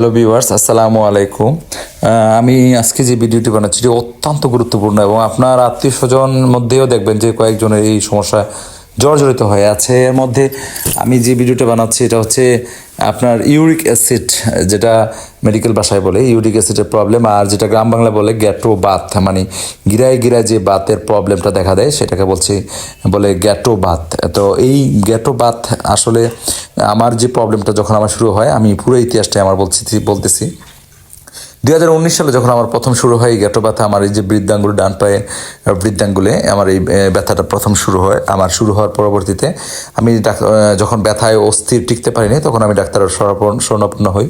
Hello viewers আসসালামু আলাইকুম। আমি আজকে যে ভিডিওটি বানাচ্ছি, এটি অত্যন্ত গুরুত্বপূর্ণ এবং আপনার আত্মীয় স্বজন মধ্যেও দেখবেন যে কয়েকজনের এই সমস্যা জর্জরিত হয়ে আছে। এর মধ্যে আমি যে ভিডিওটা বানাচ্ছি, এটা হচ্ছে আপনার ইউরিক অ্যাসিড, যেটা মেডিকেল ভাষায় বলে ইউরিক অ্যাসিডের প্রবলেম, আর যেটা গ্রাম বাংলা বলে গ্যাট্রো বাত মানে গিরায় গিরায় যে বাতের প্রবলেমটা দেখা দেয়, সেটাকে বলছি, বলে গ্যাটো বাত তো এই গ্যাটো বাত আসলে আমার যে প্রবলেমটা যখন আমার শুরু হয়, আমি পুরো ইতিহাসটাই আমার বলছি, বলতেছি। দুই হাজার উনিশ সালে যখন আমার প্রথম শুরু হয় এই গ্যাটো ব্যথা, আমার এই যে বৃদ্ধাঙ্গুল ডান পায়ে বৃদ্ধাঙ্গুলে আমার এই ব্যথাটা প্রথম শুরু হয়, আমার শুরু হওয়ার পরবর্তীতে আমি যখন ব্যথায় অস্থির টিকতে পারিনি, তখন আমি ডাক্তারের শরণাপন্ন শরণাপন্ন হই।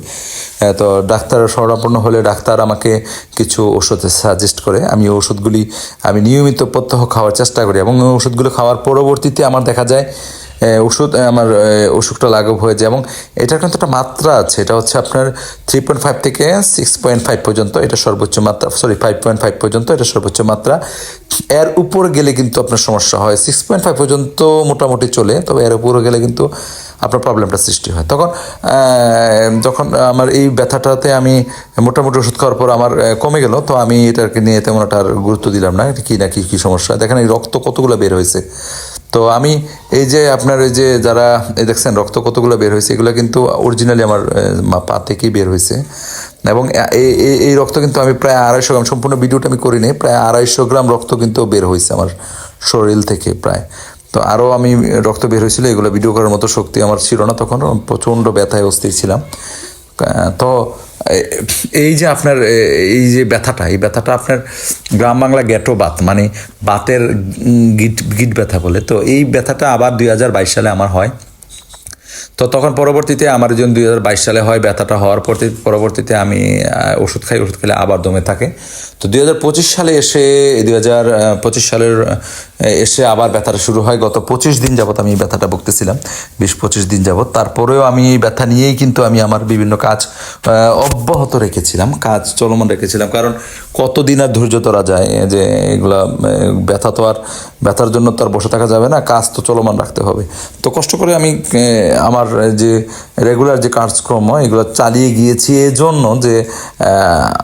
তো ডাক্তারের শরণাপন্ন হলে ডাক্তার আমাকে কিছু ওষুধ সাজেস্ট করে। আমি ওষুধগুলি আমি নিয়মিত প্রত্যহ খাওয়ার চেষ্টা করি এবং ওষুধগুলো খাওয়ার পরবর্তীতে আমার দেখা যায় ওষুধ আমার অসুখটা লাঘব হয়ে যায় এবং এটার কিন্তু একটা মাত্রা আছে। এটা হচ্ছে আপনার থ্রি পয়েন্ট ফাইভ থেকে সিক্স পয়েন্ট ফাইভ পর্যন্ত, এটা সর্বোচ্চ মাত্রা সরি ফাইভ পয়েন্ট ফাইভ পর্যন্ত, এটা সর্বোচ্চ মাত্রা। এর উপর গেলে কিন্তু আপনার সমস্যা হয়। সিক্স পয়েন্ট ফাইভ পর্যন্ত মোটামুটি চলে, তবে এর উপরে গেলে কিন্তু আপনার প্রবলেমটা সৃষ্টি হয়। তখন যখন আমার এই ব্যথাটাতে আমি মোটামুটি ওষুধ খাওয়ার পর আমার কমে গেল, তো আমি এটাকে নিয়ে তেমন একটা গুরুত্ব দিলাম না, কী না কী কী সমস্যা। দেখেন এই রক্ত কতগুলো বের হয়েছে। তো আমি এই যে আপনার এই যে যারা, এই দেখছেন রক্ত কতগুলো বের হয়েছে, এগুলো কিন্তু অরিজিনালি আমার পা থেকেই বের হয়েছে। এবং এই রক্ত কিন্তু আমি প্রায় আড়াইশো গ্রাম, সম্পূর্ণ ভিডিওটা আমি করিনি প্রায় আড়াইশো গ্রাম রক্ত কিন্তু বের হয়েছে আমার শরীর থেকে প্রায়। তো আরও আমি রক্ত বের হয়েছিল, এগুলো ভিডিও করার মতো শক্তি আমার ছিল না তখন, প্রচণ্ড ব্যথায় অস্থির ছিলাম। তো এই যে আপনার এই যে ব্যথাটা, এই ব্যথাটা আপনার গ্রাম বাংলা গেটো বাত মানে বাতের গিট গিট ব্যথা বলে। তো এই ব্যথাটা আবার দুই হাজার বাইশ সালে আমার হয়। তো তখন পরবর্তীতে আমার যখন দুই হাজার বাইশ সালে হয়, ব্যথাটা হওয়ার পর পরবর্তীতে আমি ওষুধ খাই, ওষুধ খেলে আবার দমে থাকে। তো দুই হাজার পঁচিশ সালে এসে, দুই হাজার পঁচিশ সালের এসে আবার ব্যথাটা শুরু হয়। গত পঁচিশ দিন যাবত আমি এই ব্যথাটা ভুগতেছিলাম। বিশ পঁচিশ দিন যাবত তারপরেও আমি এই ব্যথা নিয়েই কিন্তু আমি আমার বিভিন্ন কাজ অব্যাহত রেখেছিলাম, কাজ চলমান রেখেছিলাম। কারণ কতদিন আর ধৈর্য ধরা যায় যে এগুলা ব্যথা তো আর, ব্যথার জন্য তো আর বসে থাকা যাবে না, কাজ তো চলমান রাখতে হবে। তো কষ্ট করে আমি আমার যে রেগুলার যে কাজকর্ম, এগুলো চালিয়ে গিয়েছি এই জন্য যে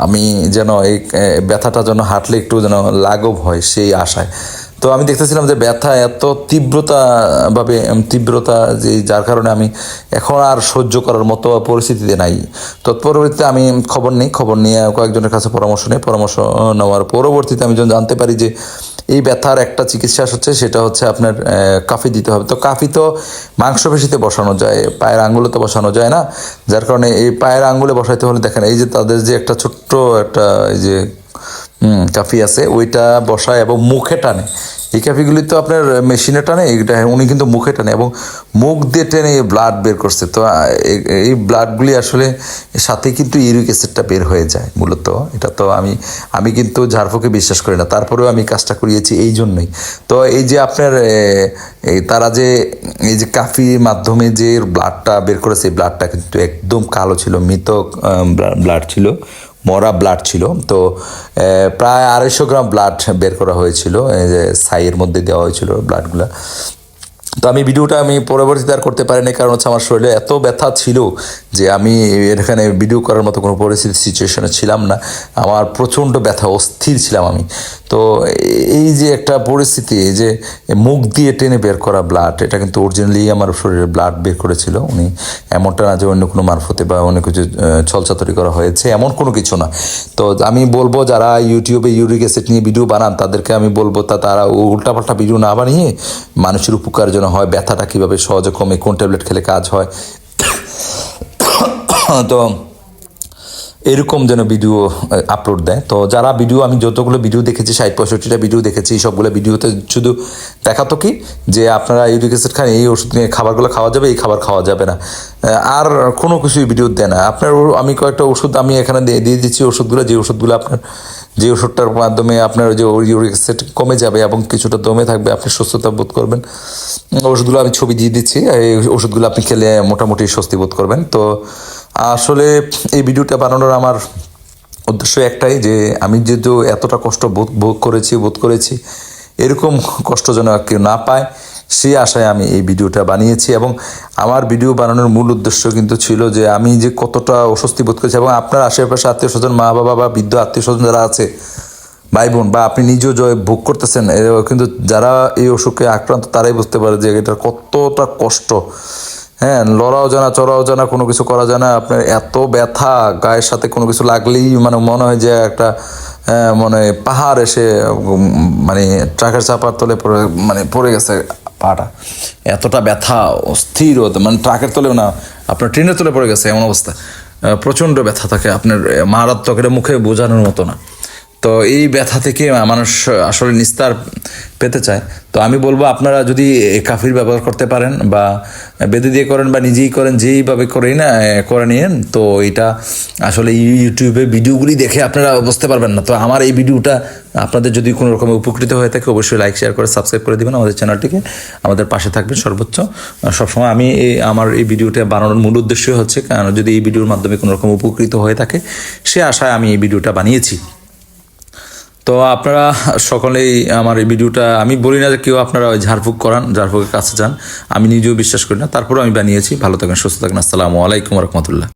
আমি যেন এই ব্যথাটা যেন হাঁটলে একটু যেন লাঘব হয় সেই আশায়। তো আমি দেখতেছিলাম যে ব্যথা এত তীব্রতা, ভাবে তীব্রতা যে, যার কারণে আমি এখন আর সহ্য করার মতো পরিস্থিতিতে নাই। তৎপরবর্তীতে আমি খবর নিই, খবর নিয়ে কয়েকজনের কাছে পরামর্শ নিই। পরামর্শ নেওয়ার পরবর্তীতে আমি যখন জানতে পারি যে এই ব্যথার একটা চিকিৎসা হচ্ছে সেটা হচ্ছে আপনার কাফি দিতে হবে। তো কাফি তো মাংসপেশিতে বসানো যায়, পায়ের আঙ্গুলেতে বসানো যায় না। যার কারণে এই পায়ের আঙ্গুলে বসাইতে হলে দেখেন, এই যে তাদের যে একটা ছোট্ট একটা, এই যে কাফি আছে, ওইটা বসায় এবং মুখে টানে। এই কাফিগুলি তো আপনার মেশিনে টানে, এটা উনি কিন্তু মুখে টানে এবং মুখ দিয়ে টেনে ব্লাড বের করছে। তো এই- এই ব্লাডগুলি আসলে সাথে কিন্তু ইউরিক অ্যাসিডটা বের হয়ে যায় মূলত। এটা তো আমি আমি কিন্তু ঝাড়ফুঁকে বিশ্বাস করি না, তারপরেও আমি কাজটা করিয়েছি এই জন্যই। তো, এই যে আপনার এই তারা যে, এই যে কাফির মাধ্যমে যে ব্লাডটা বের করেছে, এই ব্লাডটা কিন্তু একদম কালো ছিল, মৃত ব্লাড ছিল। মরা ব্লাড ছিল। তো প্রায় আড়াইশো গ্রাম ব্লাড বের করা হয়েছিল। যে সাইয়ের মধ্যে দেওয়া হয়েছিল ব্লাডগুলো তো আমি ভিডিওটা আমি পরবর্তীতে আর করতে পারিনি, কারণ হচ্ছে আমার শরীরে এত ব্যথা ছিল যে আমি এখানে ভিডিও করার মতো কোনো পরিস্থিতি সিচুয়েশনে ছিলাম না। আমার প্রচণ্ড ব্যথা, অস্থির ছিলাম আমি। তো এই যে একটা পরিস্থিতি যে মুখ দিয়ে টেনে বের করা ব্লাড এটা কিন্তু অরিজিনালি আমার শরীরে ব্লাড বের করেছিল। উনি এমনটা না যে অন্য কোনো মারফতে বা অন্য কিছু ছলচাতুরি করা হয়েছে, এমন কোনো কিছু না। তো আমি বলব, যারা ইউটিউবে ইউরিক অ্যাসিড নিয়ে ভিডিও বানান, তাদেরকে আমি বলব তা তারা উল্টাপাল্টা ভিডিও না বানিয়ে মানুষের উপকার যেন হয়, ব্যথাটা কীভাবে সহজে কমে, কোন ট্যাবলেট খেলে কাজ হয়। তো এরকম যেন ভিডিও আপলোড দেয়। তো যারা ভিডিও আমি যতগুলো ভিডিও দেখেছি, ষাট পঁয়ষট্টিটা ভিডিও দেখেছি, সবগুলো ভিডিওতে শুধু দেখাতো কি? যে আপনারা ইউরিক অ্যাসিড খান, এই ওষুধ নিয়ে খাবারগুলো খাওয়া যাবে, এই খাবার খাওয়া যাবে না। আর কোনো কিছুই ভিডিও দেয় না। আপনার আমি কয়েকটা ওষুধ আমি এখানে দিয়ে দিয়ে দিচ্ছি ওষুধগুলো, যে ওষুধগুলো আপনার, যে ওষুধটার মাধ্যমে আপনার যে ইউরিক কমে যাবে এবং কিছুটা দমে থাকবে, আপনি সুস্থতা বোধ করবেন। ওষুধগুলো আমি ছবি দিয়ে দিচ্ছি, এই ওষুধগুলো আপনি খেলে মোটামুটি স্বস্তি বোধ করবেন। তো আসলে এই ভিডিওটা বানানোর আমার উদ্দেশ্য একটাই যে আমি যেহেতু এতটা কষ্ট বোধ ভোগ করেছি, বোধ করেছি, এরকম কষ্ট যেন কেউ না পায় সেই আশায় আমি এই ভিডিওটা বানিয়েছি এবং আমার ভিডিও বানানোর মূল উদ্দেশ্য কিন্তু ছিল যে আমি যে কতটা অস্বস্তি বোধ করেছি এবং আপনার আশেপাশে আত্মীয় স্বজন মা বাবা বা বৃদ্ধ আত্মীয় স্বজন যারা আছে ভাই বোন বা আপনি নিজেও জয় ভোগ করতেছেন কিন্তু যারা এই অসুখে আক্রান্ত তারাই বুঝতে পারে যে এটা কতটা কষ্ট। হ্যাঁ লড়াও জানা চড়াও জানা কোনো কিছু করা যায় না আপনার এত ব্যথা গায়ের সাথে কোনো কিছু লাগলেই মানে মনে হয় যে একটা হ্যাঁ, মানে পাহাড় এসে মানে ট্রাকের চাপার তলে পড়ে মানে পড়ে গেছে পাটা। এতটা ব্যথা অস্থির মানে ট্রাকের তলেও না আপনার ট্রেনের তলে পড়ে গেছে এমন অবস্থা। প্রচণ্ড ব্যথা থাকে আপনার মারাত্মক এটা মুখে বোঝানোর মতো না। তো এই ব্যথা থেকে মানুষ আসলে নিস্তার পেতে চায়। তো আমি বলব আপনারা যদি কাফির ব্যবহার করতে পারেন বা বেঁধে দিয়ে করেন বা নিজেই করেন, যেইভাবে করেই না করে নিয়েন, তো এটা আসলে ইউটিউবে ভিডিওগুলি দেখে আপনারা বুঝতে পারবেন না। তো আমার এই ভিডিওটা আপনাদের যদি কোনো রকম উপকৃত হয়ে থাকে, অবশ্যই লাইক শেয়ার করে সাবস্ক্রাইব করে দিবেন আমাদের চ্যানেলটিকে। আমাদের পাশে থাকবেন সর্বোচ্চ। সবসময় আমি এই আমার এই ভিডিওটা বানানোর মূল উদ্দেশ্য হচ্ছে, কারণ যদি এই ভিডিওর মাধ্যমে কোনো রকম উপকৃত হয়ে থাকে, সে আশায় আমি এই ভিডিওটা বানিয়েছি। তো আপনারা সকলেই আমার এই ভিডিওটা, আমি বলি না যে কেউ আপনারা ওই ঝাড়ফুঁক করান, ঝাড়ফুঁকের কাছে যান। আমি নিজেও বিশ্বাস করি না। তারপরেও আমি বানিয়েছি। ভালো থাকেন, সুস্থ থাকেন। আসসালামু আলাইকুম রহমতুল্লাহ।